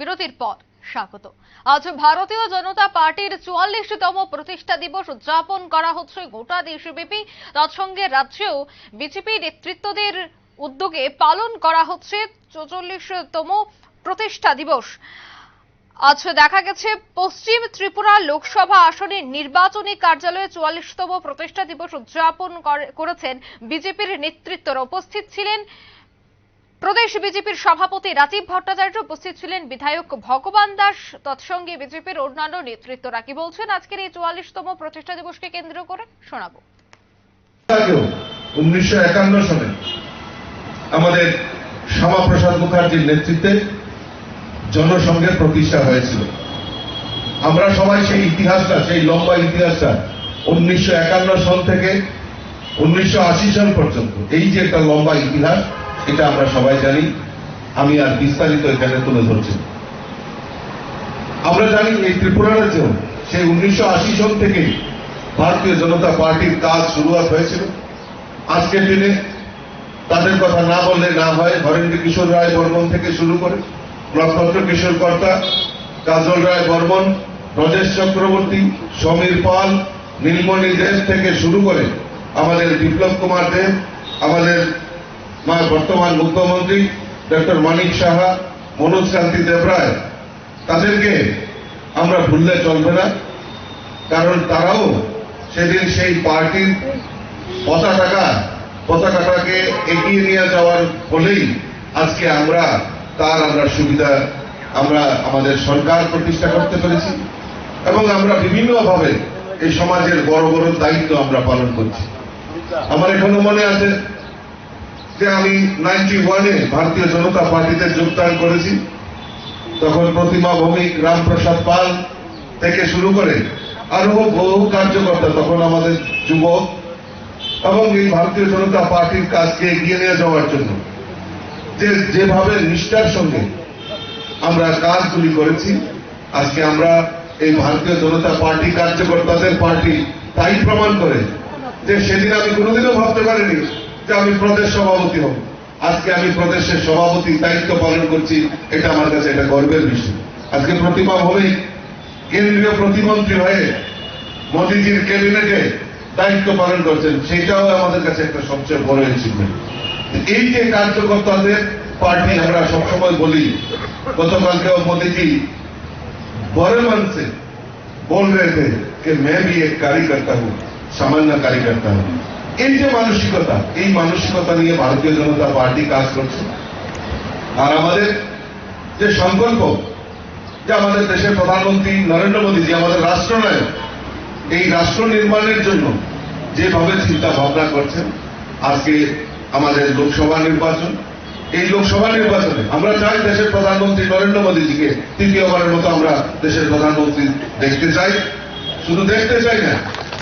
বিরতির পর স্বাগত। আজ ভারতীয় জনতা পার্টির চুয়াল্লিশতম প্রতিষ্ঠা দিবস উদযাপন করা হচ্ছে গোটা দেশব্যাপী। তৎসঙ্গে রাজ্যেও বিজেপি নেতৃত্বদের উদ্যোগে পালন করা হচ্ছে চৌচল্লিশতম প্রতিষ্ঠা দিবস। আজ দেখা গেছে পশ্চিম ত্রিপুরা লোকসভা আসনের নির্বাচনী কার্যালয়ে চুয়াল্লিশতম প্রতিষ্ঠা দিবস উদযাপন করে- করেছেন বিজেপির নেতৃত্বরা। উপস্থিত ছিলেন প্রদেশ বিজেপির সভাপতি রাজীব ভট্টাচার্য উপস্থিত ছিলেন বিধায়ক ভগবান দাস, তৎসঙ্গে বিজেপির অন্যান্য নেতৃত্বরা। কি বলছেন আজকের এই চুয়াল্লিশতম প্রতিষ্ঠা দিবসকে কেন্দ্র করে? শোনাবো। উনিশশো একান্ন সালে আমাদের শ্যামাপ্রসাদ মুখার্জির নেতৃত্বে জনসংঘের প্রতিষ্ঠা হয়েছিল। আমরা সবাই সেই ইতিহাসটা, সেই লম্বা ইতিহাসটা উনিশশো একান্ন সাল থেকে উনিশশো আশি সাল পর্যন্ত, এই যে একটা লম্বা ইতিহাস এটা আমরা সবাই জানি। আমি আর বিস্তারিত এখানে তুলে ধরছি। আমরা জানি এই ত্রিপুরা রাজ্যেও সেই উনিশশো আশি সাল থেকে ভারতীয় জনতা পার্টির কাজ শুরুয়াত হয়েছিল। আজকের দিনে তাদের কথা না বললে না হয় হরেন্দ্র কিশোর রায় বর্মন থেকে শুরু করে নক্ষত্র কিশোর কর্তা, কাজল রায় বর্মন রজেশ চক্রবর্তী, সমীর পাল, নীলমণি দেব থেকে শুরু করে আমাদের বিপ্লব কুমার দেব, আমাদের বর্তমান মুখ্যমন্ত্রী ডক্টর মানিক সাহা মনোজ কান্তি দেবরায় তাদেরকে আমরা ভুললে চলবে না, কারণ তারাও সেদিন সেই পার্টির পতাকা পতাকাটাকে এগিয়ে নিয়ে যাওয়ার ফলেই আজকে আমরা, তার আমরা সুবিধা, আমরা আমাদের সরকার প্রতিষ্ঠা করতে পেরেছি। এবং আমরা বিভিন্নভাবে এই সমাজের বড় বড় দায়িত্ব আমরা পালন করছি। আমার এখনও মনে আছে যে আমি নাইনটি ওয়ানে ভারতীয় জনতা পার্টিতে যোগদান করেছি। তখন প্রতিমা ভৌমিক রামপ্রসাদ পাল থেকে শুরু করে আরও বহু কার্যকর্তা তখন আমাদের যুবক এবং এই ভারতীয় জনতা পার্টির কাজকে এগিয়ে নিয়ে যাওয়ার জন্য। যে যেভাবে নিষ্ঠার সঙ্গে আমরা কাজগুলি করেছি, আজকে আমরা এই ভারতীয় জনতা পার্টি কার্যকর্তাদের পার্টি তাই প্রমাণ করে যে সেদিন আমি কোনোদিনও ভাবতে পারিনি যে আমি প্রদেশ সভাপতি হব আজকে আমি প্রদেশের সভাপতি দায়িত্ব পালন করছি এটা আমার কাছে একটা গর্বের বিষয় আজকে প্রতিমা ভৌমিক কেন্দ্রীয় প্রতিমন্ত্রী হয়ে মোদীজির ক্যাবিনেটে দায়িত্ব পালন করছেন সেটাও আমাদের কাছে একটা সবচেয়ে বড় অ্যাচিভমেন্ট এই যে কার্যকর্তাদের পার্টি আমরা সবসময় বলি গতকালকেও মোদীজি बड़े मन से बोल रहे थे कि मैं भी एक कार्यकर्ता हूँ সামান্য কার্যকর্তা হूँ এই যে মানসিকতা, এই মানসিকতা নিয়ে ভারতীয় জনতা পার্টি কাজ করছে। আর আমাদের যে সংকল্প যে আমাদের দেশের প্রধানমন্ত্রী নরেন্দ্র মোদীজি আমাদের রাষ্ট্রনায়ক এই রাষ্ট্র নির্মাণের জন্য যেভাবে চিন্তা ভাবনা করছেন, আজকে আমাদের লোকসভা নির্বাচন, এই লোকসভা নির্বাচনে আমরা চাই দেশের প্রধানমন্ত্রী নরেন্দ্র মোদীজিকে তৃতীয়বারের মতো আমরা দেশের প্রধানমন্ত্রী দেখতে চাই। শুধু দেখতে চাই না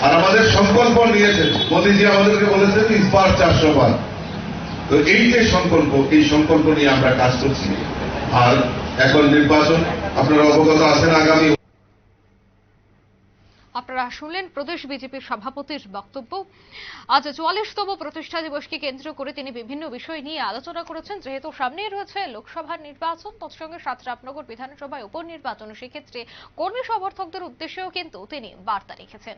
আর আমাদের সংকল্প নিয়েছেন। মোদীজি আমাদেরকে বলেছেন ইস্পার চারশো বার তো এই যে সংকল্প, এই সংকল্প নিয়ে আমরা কাজ করছি। আর এখন নির্বাচন, আপনারা অবগত আছেন আগামী আপনারা শুনলেন প্রদেশ বিজেপির সভাপতির বক্তব্য। আজ চুয়াল্লিশতম প্রতিষ্ঠা দিবসকে কেন্দ্র করে তিনি বিভিন্ন বিষয় নিয়ে আলোচনা করেছেন। যেহেতু সামনেই রয়েছে লোকসভার নির্বাচন, তৎসঙ্গে সাতরাপনগর বিধানসভায় উপনির্বাচন, সেক্ষেত্রে কর্মী সমর্থকদের উদ্দেশ্যেও কিন্তু তিনি বার্তা রেখেছেন।